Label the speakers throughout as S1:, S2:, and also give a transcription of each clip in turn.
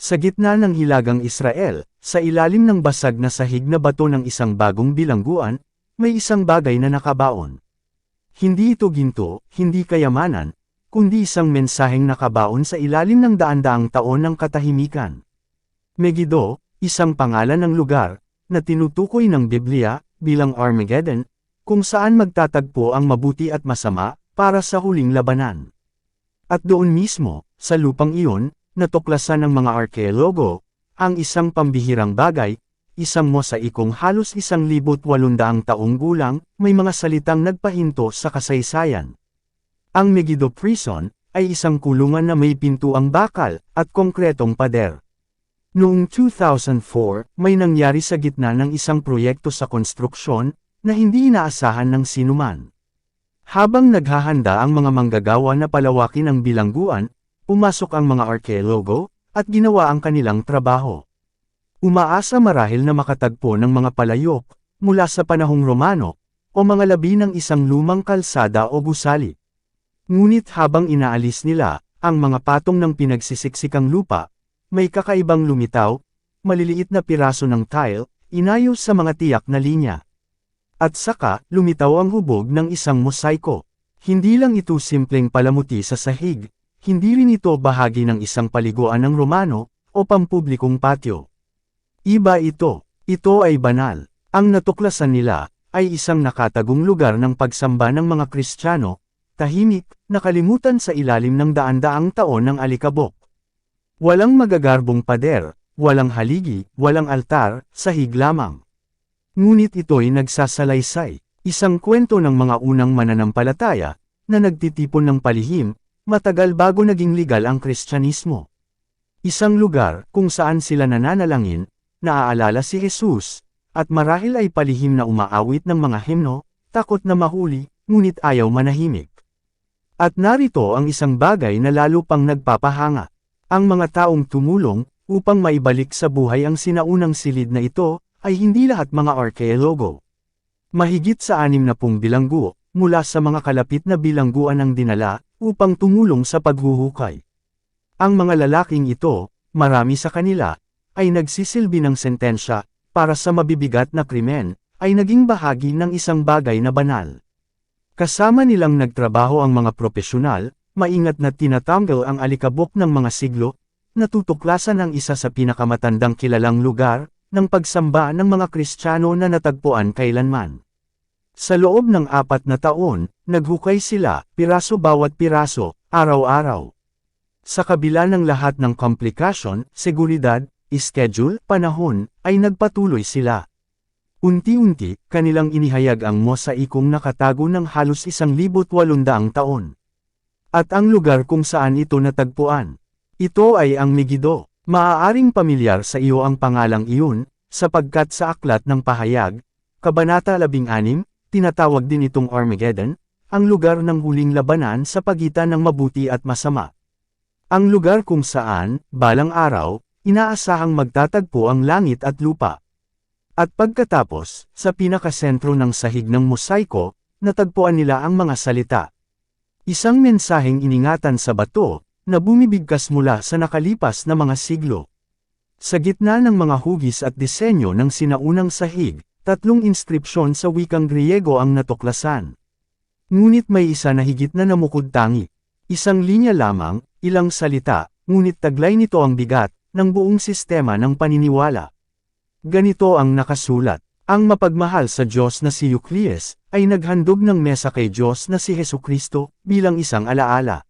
S1: Sa gitna ng hilagang Israel, sa ilalim ng basag na sahig na bato ng isang bagong bilangguan, may isang bagay na nakabaon. Hindi ito ginto, hindi kayamanan, kundi isang mensaheng nakabaon sa ilalim ng daan-daang taon ng katahimikan. Megiddo, isang pangalan ng lugar, na tinutukoy ng Biblia, bilang Armageddon, kung saan magtatagpo ang mabuti at masama, para sa huling labanan. At doon mismo, sa lupang iyon, natuklasan ng mga arkeologo, ang isang pambihirang bagay, isang mosaikong halos isang libot walundaang taong gulang, may mga salitang nagpahinto sa kasaysayan. Ang Megiddo Prison, ay isang kulungan na may pintuang bakal, at konkretong pader. Noong 2004, may nangyari sa gitna ng isang proyekto sa konstruksyon, na hindi inaasahan ng sinuman. Habang naghahanda ang mga manggagawa na palawakin ang bilangguan, pumasok ang mga arkeologo, at ginawa ang kanilang trabaho. Umaasa marahil na makatagpo ng mga palayok, mula sa panahong Romano, o mga labi ng isang lumang kalsada o gusali. Ngunit habang inaalis nila, ang mga patong ng pinagsisiksikang lupa, may kakaibang lumitaw, maliliit na piraso ng tile, inayos sa mga tiyak na linya. At saka, lumitaw ang hubog ng isang mosaiko. Hindi lang ito simpleng palamuti sa sahig, hindi rin ito bahagi ng isang paliguan ng Romano, o pampublikong patio. Iba ito, ito ay banal. Ang natuklasan nila, ay isang nakatagong lugar ng pagsamba ng mga Kristiyano, tahimik, nakalimutan sa ilalim ng daan-daang taon ng alikabok. Walang magagarbong pader, walang haligi, walang altar, sahig lamang. Ngunit ito'y nagsasalaysay, isang kwento ng mga unang mananampalataya, na nagtitipon ng palihim, matagal bago naging legal ang Kristyanismo. Isang lugar kung saan sila nananalangin, naaalala si Jesus, at marahil ay palihim na umaawit ng mga himno, takot na mahuli, ngunit ayaw manahimik. At narito ang isang bagay na lalo pang nagpapahanga. Ang mga taong tumulong, upang maibalik sa buhay ang sinaunang silid na ito, ay hindi lahat mga arkeologo. Mahigit sa anim na pung bilanggo, mula sa mga kalapit na bilangguan ang dinala, upang tumulong sa paghuhukay. Ang mga lalaking ito, marami sa kanila, ay nagsisilbi ng sentensya, para sa mabibigat na krimen, ay naging bahagi ng isang bagay na banal. Kasama nilang nagtrabaho ang mga profesional, maingat na tinatanggal ang alikabok ng mga siglo, natutuklasan ang isa sa pinakamatandang kilalang lugar, ng pagsamba ng mga Kristiyano na natagpuan kailanman. Sa loob ng apat na taon, naghukay sila, piraso bawat piraso, araw-araw. Sa kabila ng lahat ng komplikasyon, seguridad, schedule, panahon, ay nagpatuloy sila. Unti-unti, kanilang inihayag ang mosaikong nakatago ng halos isang libot walundaang taon. At ang lugar kung saan ito natagpuan. Ito ay ang Megiddo. Maaaring pamilyar sa iyo ang pangalang iyon, sapagkat sa aklat ng pahayag, Kabanata 16, tinatawag din itong Armageddon, ang lugar ng huling labanan sa pagitan ng mabuti at masama. Ang lugar kung saan, balang araw, inaasahang magtatagpo ang langit at lupa. At pagkatapos, sa pinakasentro ng sahig ng mosaiko, natagpuan nila ang mga salita. Isang mensaheng iningatan sa bato, na bumibigkas mula sa nakalipas na mga siglo. Sa gitna ng mga hugis at disenyo ng sinaunang sahig, tatlong inskripsyon sa wikang Griego ang natuklasan. Ngunit may isa na higit na namukod tangi. Isang linya lamang, ilang salita, ngunit taglay nito ang bigat, ng buong sistema ng paniniwala. Ganito ang nakasulat. Ang mapagmahal sa Diyos na si Euclides, ay naghandog ng mesa kay Diyos na si Heso Kristo, bilang isang alaala.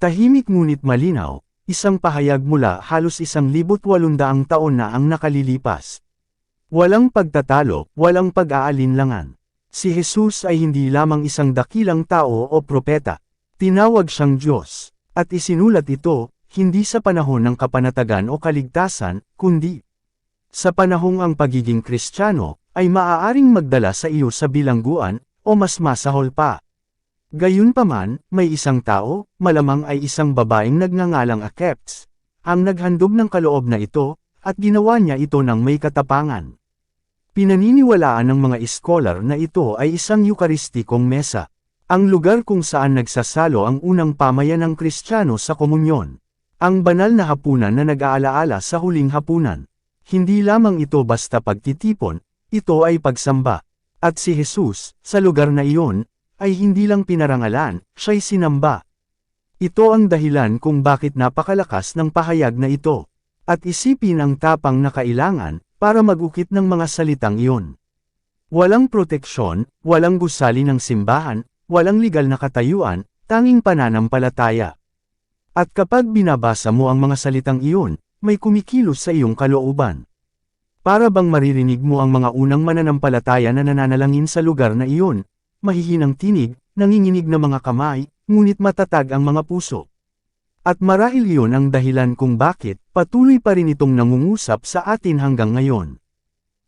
S1: Tahimik ngunit malinaw, isang pahayag mula halos isang libot walundaang taon na ang nakalilipas. Walang pagtatalo, walang pag-aalinlangan. Si Jesus ay hindi lamang isang dakilang tao o propeta. Tinawag siyang Diyos, at isinulat ito, hindi sa panahon ng kapanatagan o kaligtasan, kundi sa panahong ang pagiging kristyano, ay maaaring magdala sa iyo sa bilangguan, o mas masahol pa. Gayunpaman, may isang tao, malamang ay isang babaeng nagngangalang Akepts, ang naghandog ng kaloob na ito, at ginawa niya ito ng may katapangan. Pinaniniwalaan ng mga iskolar na ito ay isang Eucharistikong mesa, ang lugar kung saan nagsasalo ang unang pamayan ng Kristiyano sa komunyon. Ang banal na hapunan na nag-aalaala sa huling hapunan. Hindi lamang ito basta pagtitipon, ito ay pagsamba. At si Jesus, sa lugar na iyon, ay hindi lang pinarangalan, siya'y sinamba. Ito ang dahilan kung bakit napakalakas ng pahayag na ito. At isipin ang tapang na kailangan, para magukit ng mga salitang iyon. Walang proteksyon, walang gusali ng simbahan, walang legal na katayuan, tanging pananampalataya. At kapag binabasa mo ang mga salitang iyon, may kumikilos sa iyong kalooban. Para bang maririnig mo ang mga unang mananampalataya na nananalangin sa lugar na iyon, mahihinang tinig, nanginginig na mga kamay, ngunit matatag ang mga puso. At marahil iyon ang dahilan kung bakit, patuloy pa rin itong nangungusap sa atin hanggang ngayon.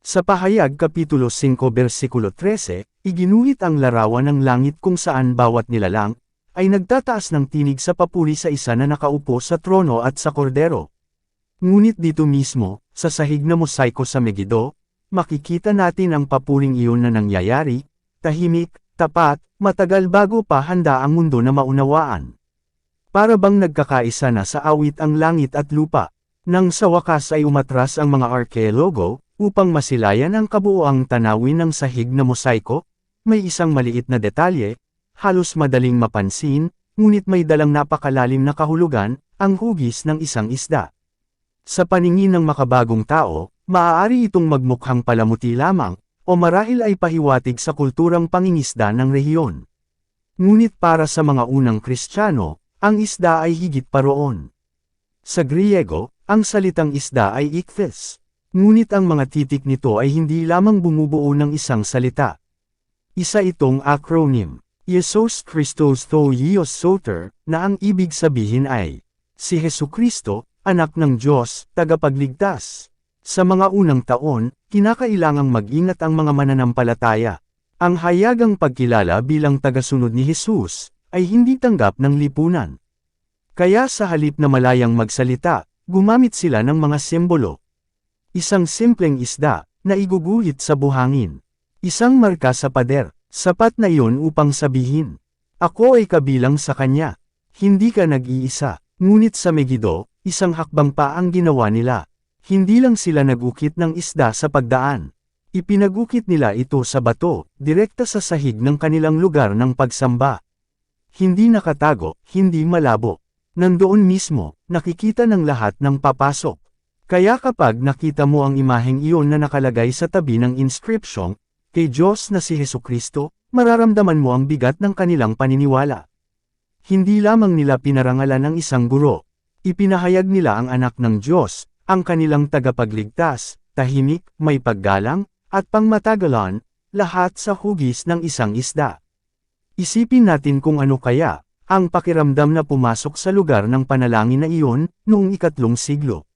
S1: Sa pahayag Kapitulo 5 versikulo 13, iginuhit ang larawan ng langit kung saan bawat nilalang, ay nagtataas ng tinig sa papuri sa isa na nakaupo sa trono at sa kordero. Ngunit dito mismo, sa sahig na mosaiko sa Megiddo, makikita natin ang papuring iyon na nangyayari, tahimik, tapat, matagal bago pa handa ang mundo na maunawaan. Para bang nagkakaisa na sa awit ang langit at lupa, nang sa wakas ay umatras ang mga arkeologo, upang masilayan ang kabuoang tanawin ng sahig na mosaiko, may isang maliit na detalye, halos madaling mapansin, ngunit may dalang napakalalim na kahulugan, ang hugis ng isang isda. Sa paningin ng makabagong tao, maaari itong magmukhang palamuti lamang, o marahil ay pahiwatig sa kulturang pangingisda ng rehiyon. Ngunit para sa mga unang Kristiyano, ang isda ay higit pa roon. Sa Griego, ang salitang isda ay ikthes. Ngunit ang mga titik nito ay hindi lamang bumubuo ng isang salita. Isa itong acronym, Yesus Christos Theos Soter, na ang ibig sabihin ay, si Hesu Kristo, anak ng Diyos, tagapagligtas. Sa mga unang taon, kinakailangang mag-ingat ang mga mananampalataya. Ang hayagang pagkilala bilang tagasunod ni Jesus, ay hindi tanggap ng lipunan. Kaya sa halip na malayang magsalita, gumamit sila ng mga simbolo. Isang simpleng isda, na iguguhit sa buhangin. Isang marka sa pader, sapat na iyon upang sabihin. Ako ay kabilang sa kanya. Hindi ka nag-iisa. Ngunit sa Megiddo, isang hakbang pa ang ginawa nila. Hindi lang sila nagukit ng isda sa pagdaan. Ipinagukit nila ito sa bato, direkta sa sahig ng kanilang lugar ng pagsamba. Hindi nakatago, hindi malabo. Nandoon mismo, nakikita ng lahat ng papasok. Kaya kapag nakita mo ang imaheng iyon na nakalagay sa tabi ng inscription, kay Diyos na si Heso Kristo, mararamdaman mo ang bigat ng kanilang paniniwala. Hindi lamang nila pinarangalan ng isang guro, Ipinahayag nila ang anak ng Diyos, ang kanilang tagapagligtas, tahimik, may paggalang, at pangmatagalan, lahat sa hugis ng isang isda. Isipin natin kung ano kaya, ang pakiramdam na pumasok sa lugar ng panalangin na iyon, noong ikatlong siglo.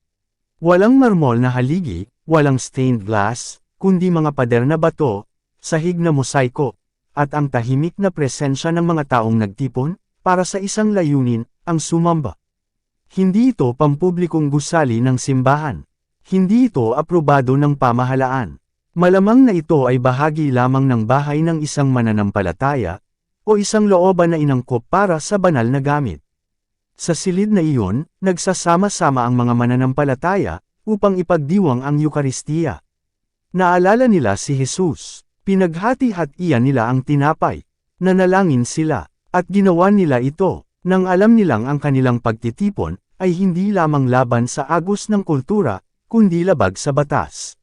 S1: Walang marmol na haligi, walang stained glass, kundi mga pader na bato, sahig na mosaiko, at ang tahimik na presensya ng mga taong nagtipon, para sa isang layunin, ang sumamba. Hindi ito pampublikong gusali ng simbahan. Hindi ito aprobado ng pamahalaan. Malamang na ito ay bahagi lamang ng bahay ng isang mananampalataya, o isang looban na inangkop para sa banal na gamit. Sa silid na iyon, nagsasama-sama ang mga mananampalataya, upang ipagdiwang ang Eukaristiya. Naalala nila si Jesus, pinaghati-hatian nila ang tinapay, nanalangin sila, at ginawa nila ito, nang alam nilang ang kanilang pagtitipon, ay hindi lamang laban sa agos ng kultura, kundi labag sa batas.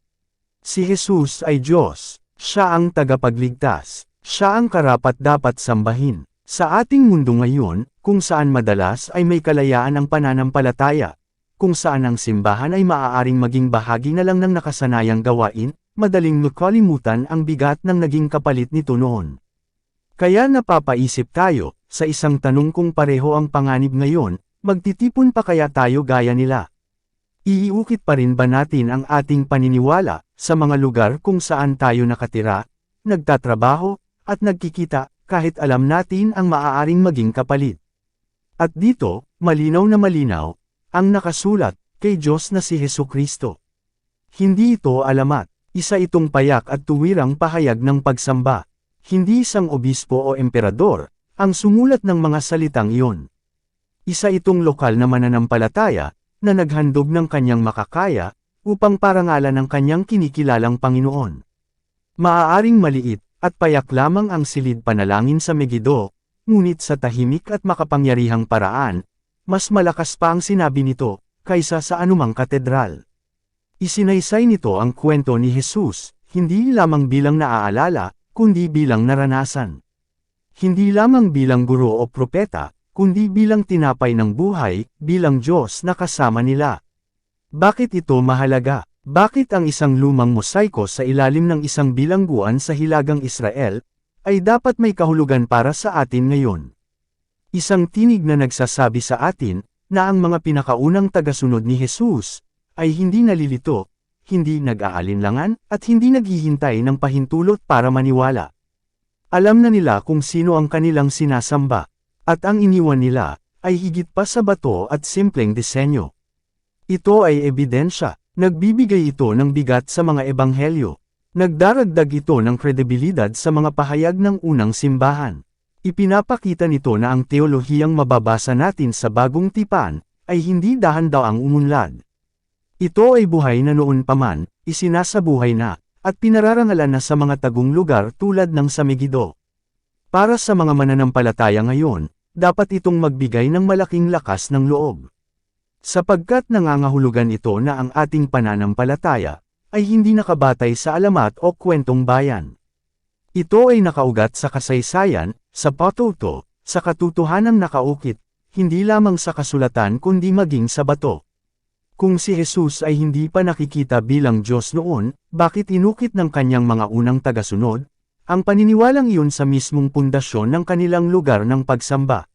S1: Si Jesus ay Diyos, siya ang tagapagligtas, siya ang karapat-dapat sambahin. Sa ating mundo ngayon, kung saan madalas ay may kalayaan ang pananampalataya, kung saan ang simbahan ay maaaring maging bahagi na lang ng nakasanayang gawain, madaling makalimutan ang bigat ng naging kapalit nito noon. Kaya napapaisip tayo, sa isang tanong kung pareho ang panganib ngayon, magtitipon pa kaya tayo gaya nila? Iiukit pa rin ba natin ang ating paniniwala, sa mga lugar kung saan tayo nakatira, nagtatrabaho, at nagkikita, kahit alam natin ang maaaring maging kapalit? At dito, malinaw na malinaw, ang nakasulat, kay Diyos na si Heso Kristo. Hindi ito alamat, isa itong payak at tuwirang pahayag ng pagsamba. Hindi isang obispo o emperador, ang sumulat ng mga salitang iyon. Isa itong lokal na mananampalataya, na naghandog ng kanyang makakaya, upang parangalan ang kanyang kinikilalang Panginoon. Maaaring maliit, at payak lamang ang silid panalangin sa Megiddo, ngunit sa tahimik at makapangyarihang paraan, mas malakas pa ang sinabi nito, kaysa sa anumang katedral. Isinaysay nito ang kwento ni Jesus, hindi lamang bilang naaalala, kundi bilang naranasan. Hindi lamang bilang guro o propeta, kundi bilang tinapay ng buhay, bilang Diyos na kasama nila. Bakit ito mahalaga? Bakit ang isang lumang mosaiko sa ilalim ng isang bilangguan sa Hilagang Israel, ay dapat may kahulugan para sa atin ngayon? Isang tinig na nagsasabi sa atin, na ang mga pinakaunang tagasunod ni Jesus, ay hindi nalilito, hindi nag-aalinlangan, at hindi naghihintay ng pahintulot para maniwala. Alam na nila kung sino ang kanilang sinasamba, at ang iniwan nila, ay higit pa sa bato at simpleng disenyo. Ito ay ebidensya, Nagbibigay ito ng bigat sa mga ebanghelyo. Nagdaragdag ito ng kredibilidad sa mga pahayag ng unang simbahan. Ipinapakita nito na ang teolohiyang mababasa natin sa bagong tipan, ay hindi dahan-daang umunlad. Ito ay buhay na noon pa man, isinasabuhay na, at pinararangalan na sa mga tagong lugar tulad ng sa. Para sa mga mananampalataya ngayon, dapat itong magbigay ng malaking lakas ng loob. Sapagkat nangangahulugan ito na ang ating pananampalataya, ay hindi nakabatay sa alamat o kwentong bayan. Ito ay nakaugat sa kasaysayan, sa patuto, sa katotohanan nakaukit, hindi lamang sa kasulatan kundi maging sa bato. Kung si Jesus ay hindi pa nakikita bilang Diyos noon, bakit inukit ng kanyang mga unang tagasunod, ang paniniwalang iyon sa mismong pundasyon ng kanilang lugar ng pagsamba?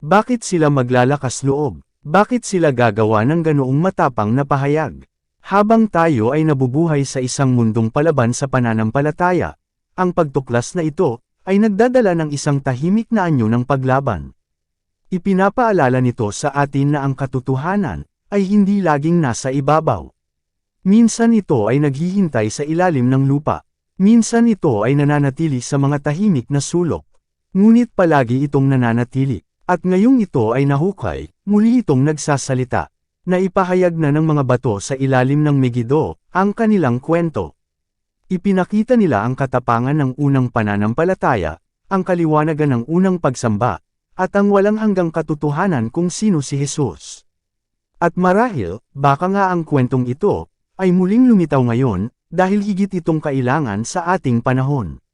S1: Bakit sila maglalakas loob? Bakit sila gagawa ng ganoong matapang na pahayag? Habang tayo ay nabubuhay sa isang mundong palaban sa pananampalataya, ang pagtuklas na ito, ay nagdadala ng isang tahimik na anyo ng paglaban. Ipinapaalala nito sa atin na ang katotohanan, ay hindi laging nasa ibabaw. Minsan ito ay naghihintay sa ilalim ng lupa. Minsan ito ay nananatili sa mga tahimik na sulok. Ngunit palagi itong nananatili. At ngayong ito ay nahukay, muli itong nagsasalita. Naipahayag na ng mga bato sa ilalim ng Megiddo, ang kanilang kwento. Ipinakita nila ang katapangan ng unang pananampalataya, ang kaliwanagan ng unang pagsamba, at ang walang hanggang katotohanan kung sino si Jesus. At marahil, baka nga ang kwentong ito, ay muling lumitaw ngayon, dahil higit itong kailangan sa ating panahon.